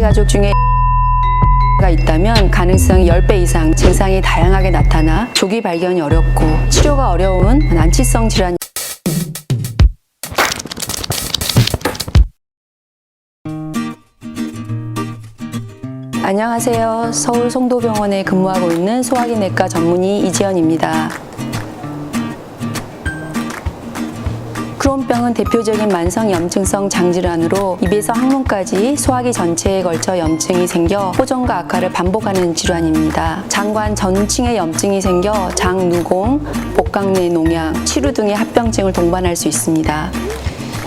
가족 중에 가 있다면 가능성이 10배 이상 증상이 다양하게 나타나 조기 발견이 어렵고 치료가 어려운 난치성 질환 안녕하세요. 서울 송도병원에 근무하고 있는 소화기내과 전문의 이지연입니다. 크론병은 대표적인 만성 염증성 장질환으로 입에서 항문까지 소화기 전체에 걸쳐 염증이 생겨 호전과 악화를 반복하는 질환입니다. 장관 전층에 염증이 생겨 장 누공, 복강 내 농양, 치루 등의 합병증을 동반할 수 있습니다.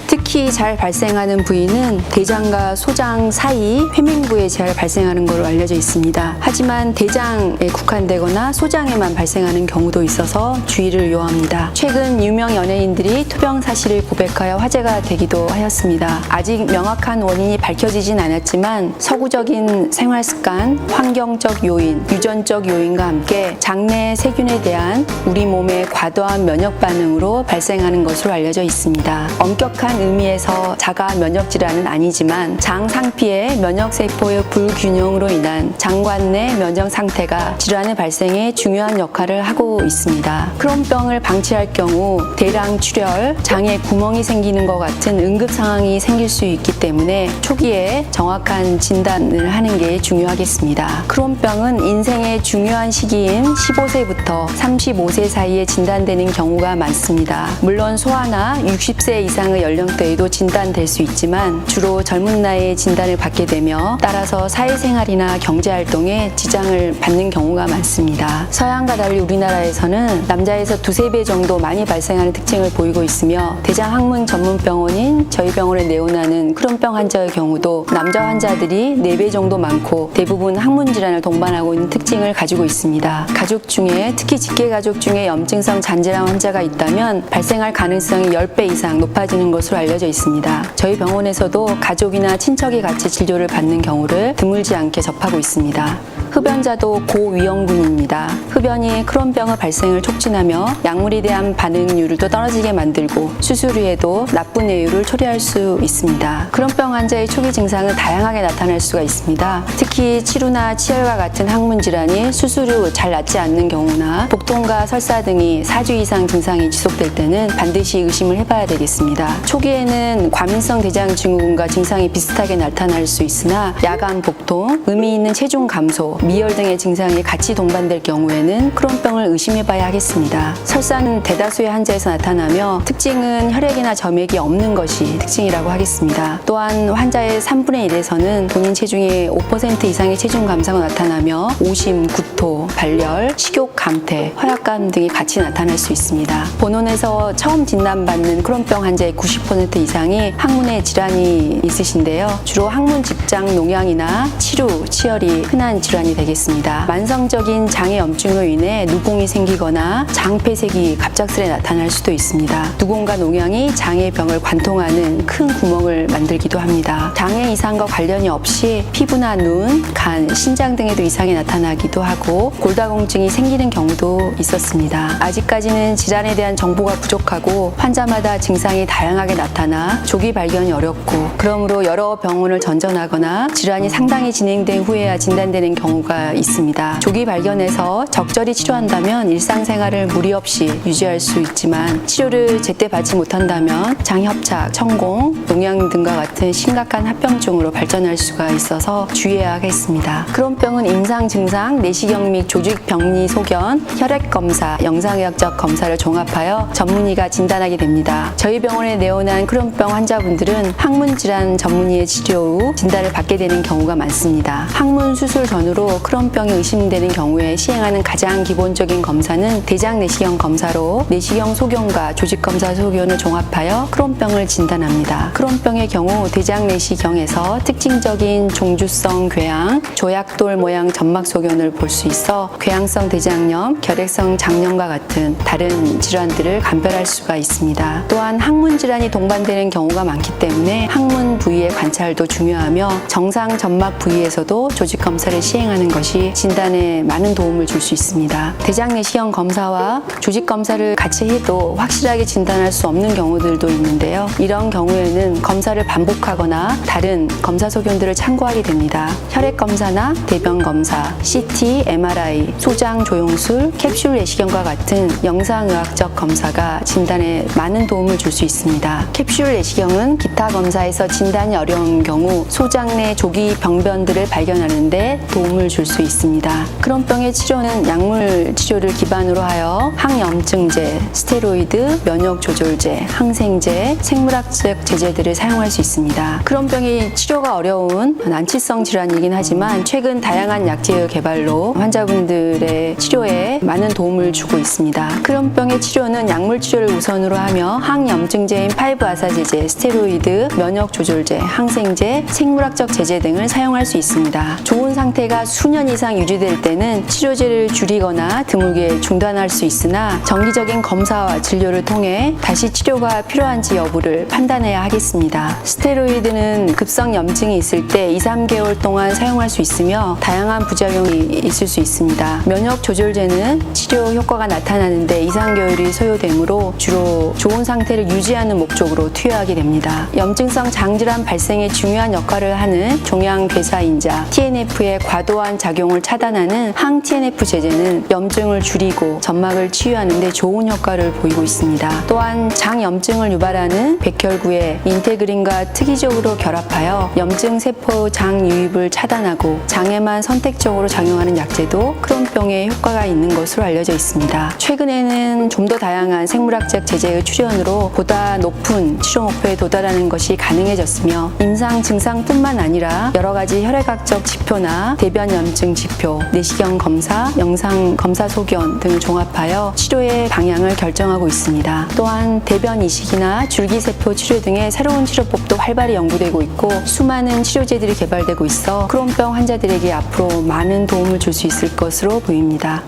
특히 잘 발생하는 부위는 대장과 소장 사이 회맹부에 잘 발생하는 것으로 알려져 있습니다. 하지만 대장에 국한되거나 소장에만 발생하는 경우도 있어서 주의를 요합니다. 최근 유명 연예인들이 투병 사실을 고백하여 화제가 되기도 하였습니다. 아직 명확한 원인이 밝혀지진 않았지만 서구적인 생활 습관, 환경적 요인, 유전적 요인과 함께 장내 세균에 대한 우리 몸의 과도한 면역 반응으로 발생하는 것으로 알려져 있습니다. 엄격한 의미에서 자가 면역 질환은 아니지만 장 상피의 면역 세포의 불균형으로 인한 장관 내 면역 상태가 질환의 발생에 중요한 역할을 하고 있습니다. 크론병을 방치할 경우 대량 출혈, 장에 구멍이 생기는 것 같은 응급 상황이 생길 수 있기 때문에 초기에 정확한 진단을 하는 게 중요하겠습니다. 크론병은 인생의 중요한 시기인 15세부터 35세 사이에 진단되는 경우가 많습니다. 물론 소아나 60세 이상의 연령 대에도 진단될 수 있지만 주로 젊은 나이에 진단을 받게 되며 따라서 사회생활이나 경제활동에 지장을 받는 경우가 많습니다. 서양과 달리 우리나라에서는 남자에서 두세 배 정도 많이 발생하는 특징을 보이고 있으며 대장 항문 전문 병원인 저희 병원에 내원하는 크론병 환자의 경우도 남자 환자들이 네 배 정도 많고 대부분 항문 질환을 동반하고 있는 특징을 가지고 있습니다. 가족 중에 특히 직계 가족 중에 염증성 잔질환 환자가 있다면 발생할 가능성이 10배 이상 높아지는 것으로 알려져 있습니다. 저희 병원에서도 가족이나 친척이 같이 진료를 받는 경우를 드물지 않게 접하고 있습니다. 흡연자도 고위험군입니다. 흡연이 크론병의 발생을 촉진하며 약물에 대한 반응률도 떨어지게 만들고 수술 후에도 나쁜 뇌율을 초래할 수 있습니다. 크론병 환자의 초기 증상은 다양하게 나타날 수가 있습니다. 특히 치루나 치열과 같은 항문 질환이 수술 후 잘 낫지 않는 경우나 복통과 설사 등이 4주 이상 증상이 지속될 때는 반드시 의심을 해봐야 되겠습니다. 초기에는 과민성 대장 증후군과 증상이 비슷하게 나타날 수 있으나 야간 복통, 의미 있는 체중 감소, 미열 등의 증상이 같이 동반될 경우에는 크론병을 의심해봐야 하겠습니다. 설사는 대다수의 환자에서 나타나며 특징은 혈액이나 점액이 없는 것이 특징이라고 하겠습니다. 또한 환자의 3분의 1에서는 본인 체중의 5% 이상의 체중 감소가 나타나며 오심, 구토, 발열, 식욕 감퇴, 허약감 등이 같이 나타날 수 있습니다. 본원에서 처음 진단받는 크론병 환자의 90% 이상이 항문에 질환이 있으신데요. 주로 항문 직장 농양이나 치루, 치열이 흔한 질환이 되겠습니다. 만성적인 장의 염증으로 인해 누공이 생기거나 장폐색이 갑작스레 나타날 수도 있습니다. 누공과 농양이 장의 병을 관통하는 큰 구멍을 만들기도 합니다. 장애 이상과 관련이 없이 피부나 눈, 간, 신장 등에도 이상이 나타나기도 하고 골다공증이 생기는 경우도 있었습니다. 아직까지는 질환에 대한 정보가 부족하고 환자마다 증상이 다양하게 나타나 조기 발견이 어렵고 그러므로 여러 병원을 전전하거나 질환이 상당히 진행된 후에야 진단되는 경우가 있습니다. 조기 발견해서 적절히 치료한다면 일상생활을 무리 없이 유지할 수 있지만 치료를 제때 받지 못한다면 장협착, 천공, 농양 등과 같은 심각한 합병증으로 발전할 수가 있어서 주의해야 하겠습니다. 크론병은 임상 증상, 내시경 및 조직 병리 소견, 혈액 검사, 영상의학적 검사를 종합하여 전문의가 진단하게 됩니다. 저희 병원에 내원한 크론병 환자분들은 항문 질환 전문의의 치료 후 진단을 받게 되는 경우가 많습니다. 항문 수술 전후로 크론병이 의심되는 경우에 시행하는 가장 기본적인 검사는 대장 내시경 검사로 내시경 소견과 조직 검사 소견을 종합하여 크론병을 진단합니다. 크론병의 경우 대장 내시경에서 특징적인 종주성 궤양, 조약돌 모양 점막 소견을 볼 수 있어 궤양성 대장염, 결핵성 장염과 같은 다른 질환들을 감별할 수가 있습니다. 또한 항문 질환이 동반되는 경우가 많기 때문에 항문 부위의 관찰도 중요하며 정상 점막 부위에서도 조직 검사를 시행하는 하는 것이 진단에 많은 도움을 줄 수 있습니다. 대장 내시경 검사와 조직 검사를 같이 해도 확실하게 진단할 수 없는 경우들도 있는데요. 이런 경우에는 검사를 반복하거나 다른 검사 소견들을 참고하게 됩니다. 혈액 검사나 대변 검사, CT, MRI, 소장 조영술, 캡슐 내시경과 같은 영상의학적 검사가 진단에 많은 도움을 줄 수 있습니다. 캡슐 내시경은 기타 검사에서 진단이 어려운 경우 소장 내 조기 병변들을 발견하는데 도움을 줄 수 있습니다. 크론병의 치료는 약물 치료를 기반으로 하여 항염증제, 스테로이드, 면역 조절제, 항생제, 생물학적 제제들을 사용할 수 있습니다. 크론병이 치료가 어려운 난치성 질환이긴 하지만 최근 다양한 약제의 개발로 환자분들의 치료에 많은 도움을 주고 있습니다. 크론병의 치료는 약물 치료를 우선으로 하며 항염증제인 5아사제제, 스테로이드, 면역 조절제, 항생제, 생물학적 제제 등을 사용할 수 있습니다. 좋은 상태가 수년 이상 유지될 때는 치료제를 줄이거나 드물게 중단할 수 있으나 정기적인 검사와 진료를 통해 다시 치료가 필요한지 여부를 판단해야 하겠습니다. 스테로이드는 급성 염증이 있을 때 2, 3개월 동안 사용할 수 있으며 다양한 부작용이 있을 수 있습니다. 면역 조절제는 치료 효과가 나타나는데 2, 3개월이 소요되므로 주로 좋은 상태를 유지하는 목적으로 투여하게 됩니다. 염증성 장질환 발생에 중요한 역할을 하는 종양괴사인자 TNF의 과도한 작용을 차단하는 항 TNF 제제는 염증을 줄이고 점막을 치유하는 데 좋은 효과를 보이고 있습니다. 또한 장염증을 유발하는 백혈구의 인테그린과 특이적으로 결합하여 염증 세포 장 유입을 차단하고 장에만 선택적으로 작용하는 약제도 크론병에 효과가 있는 것으로 알려져 있습니다. 최근에는 좀 더 다양한 생물학적 제제의 출현으로 보다 높은 치료 목표에 도달하는 것이 가능해졌으며 임상 증상뿐만 아니라 여러 가지 혈액학적 지표나 대변 염증 지표, 내시경 검사, 영상 검사 소견 등을 종합하여 치료의 방향을 결정하고 있습니다. 또한 대변 이식이나 줄기세포 치료 등의 새로운 치료법도 활발히 연구되고 있고 수많은 치료제들이 개발되고 있어 크론병 환자들에게 앞으로 많은 도움을 줄 수 있을 것으로 보입니다.